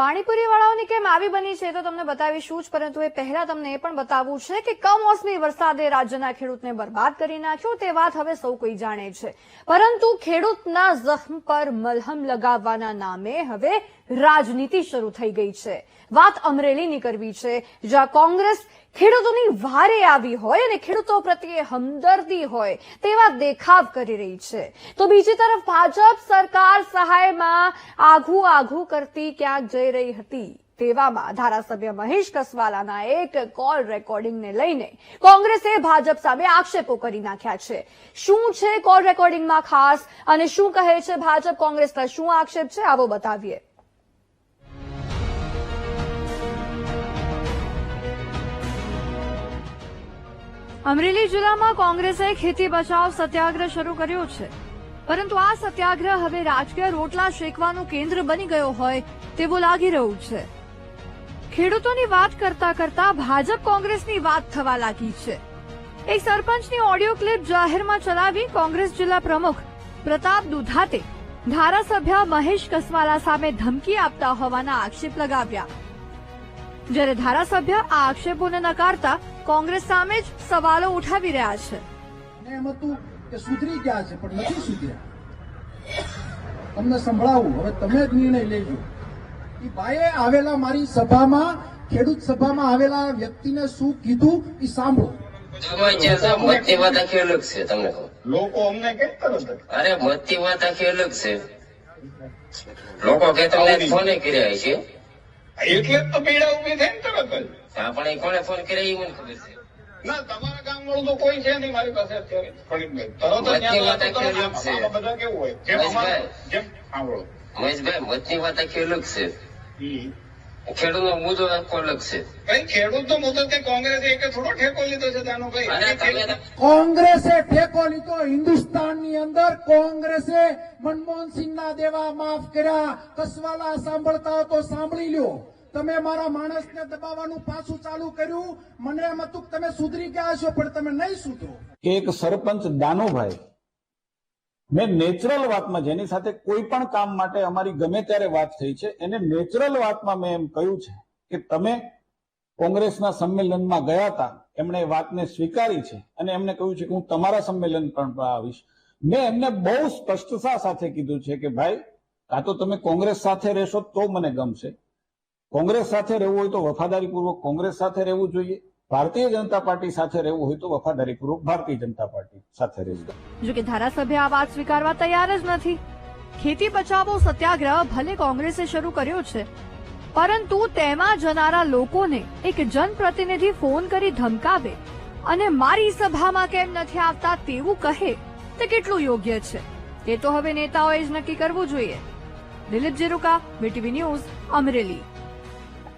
પાણીપુરી વાળાઓની કેમ આવી બની છે તો તમને બતાવીશું જ, પરંતુ એ પહેલા તમને એ પણ બતાવવું છે કે કમોસમી વરસાદે રાજ્યના ખેડૂતને બરબાદ કરી નાખ્યો, તે વાત હવે સૌ કોઈ જાણે છે. પરંતુ ખેડૂતના જખમ પર મલહમ લગાવવાના નામે હવે રાજનીતિ શરૂ થઈ ગઈ છે. વાત અમરેલીની કરવી છે, જ્યાં કોંગ્રેસ ખેડૂતોની વારે આવી હોય અને ખેડૂતો પ્રત્યે હમદર્દી હોય તેવા દેખાવ કરી રહી છે. તો બીજી તરફ ભાજપ સરકાર સહાયમાં આઘું આઘું કરતી ક્યાંક જઈ રહી હતી તેવામાં ધારાસભ્ય મહેશ કસવાલાના એક કોલ રેકોર્ડિંગને લઈને કોંગ્રેસે ભાજપ સામે આક્ષેપો કરી નાખ્યા છે. શું છે કોલ રેકોર્ડિંગમાં ખાસ અને શું કહે છે ભાજપ કોંગ્રેસના શું આક્ષેપ છે આવો બતાવીએ. અમરેલી જિલ્લામાં કોંગ્રેસે ખેતી બચાવ સત્યાગ્રહ શરૂ કર્યો છે. પરંતુ આ સત્યાગ્રહ હવે રાજકીય રોટલા શેકવાનું કેન્દ્ર બની ગયો હોય તેવું લાગી રહ્યું છે. ખેડૂતોની વાત કરતા કરતા ભાજપ કોંગ્રેસની વાત થવા લાગી છે. એક સરપંચની ઓડિયો ક્લિપ જાહેરમાં ચલાવી કોંગ્રેસ જિલ્લા પ્રમુખ પ્રતાપ દુધાતે ધારાસભ્ય મહેશ કસવાલા સામે ધમકી આપતા હોવાના આક્ષેપ લગાવ્યા. જ્યારે ધારાસભ્ય આ આક્ષેપોને નકારતા કોંગ્રેસ સામે જ સવાલો ઉઠાવી રહ્યા છે. કે સુધરી ગયા છે પણ નથી સુધર્યા. તમને સંભળાવું હવે તમે જ નિર્ણય લેજો. એ ભાઈએ આવેલા મારી સભામાં ખેડૂત સભામાં આવેલા વ્યક્તિને શું કીધું એ સાંભળો. મતની વાત આખી અલગ છે તમને લોકો અમને કેમ કરો અરે મતની વાત આખી અલગ છે. લોકો કે તમને ફોને કર્યા છે. એટલે જ તો પીડા ઊભી થઈ ને તરત જ આપણે કોને ફોન કર્યા એ મને ખબર છે. ના તમારા ગામ તો કોઈ છે નહીં મારી પાસે અત્યારે. તરત જ બધા કેવું હોય? જેમ જેમ સાંભળો. મહેશભાઈ મતની વાત આખી અલગ છે. ખેડૂત નો મુદ્દો આખો અલગ છે. કઈ ખેડૂત તો મુદ્દે તે કોંગ્રેસે એક થોડો ઠેકો લીધો છે તેનો તો- કોંગ્રેસે ઠેકો લીધો. હિન્દુસ્તાનની અંદર કોંગ્રેસે મનમોહન સિંહના દેવા માફ કર્યા. કસવાલા સાંભળતા તો સાંભળી લ્યો. તમે મારા માણસને દબાવવાનું પાછું ચાલુ કર્યું. મને એમ હતું તમે સુધરી ગયા છો, પણ તમે નહીં સુધરો. એક સરપંચ દાનુભાઈ, મેં નેચરલ વાતમાં જેની સાથે કોઈ પણ કામ માટે અમારી ગમે ત્યારે વાત થઈ છે, એને નેચરલ વાતમાં મેં એમ કહ્યું છે કે તમે કોંગ્રેસના સંમેલનમાં ગયા હતા, એમણે વાતને સ્વીકારી છે અને એમને કહ્યું છે કે હું તમારા સંમેલન પણ આવીશ. મેં એમને બહુ સ્પષ્ટતા સાથે કીધું છે કે ભાઈ, કાં તો તમે કોંગ્રેસ સાથે રહેશો તો મને ગમશે કોંગ્રેસ સાથે રહેવું હોય તો વફાદારીપૂર્વક કોંગ્રેસ સાથે રહેવું જોઈએ. ભારતીય જનતા પાર્ટી સાથે રહેવું હોય તો વફાદારીપૂર્વક ભારતીય જનતા પાર્ટી સાથે રહેવું જોકે ધારાસભ્ય આ વાત સ્વીકારવા તૈયાર જ નથી. ખેતી બચાવો સત્યાગ્રહ ભલે કોંગ્રેસે શરૂ કર્યો છે, પરંતુ તેમાં જનારા લોકોને એક જનપ્રતિનિધિ ફોન કરી ધમકાવે અને મારી સભામાં કેમ નથી આવતા તેવું કહે તે કેટલું યોગ્ય છે? તે તો હવે નેતાઓએ જ નક્કી કરવું જોઈએ. Dilip Jeruka BTV news, Amreli.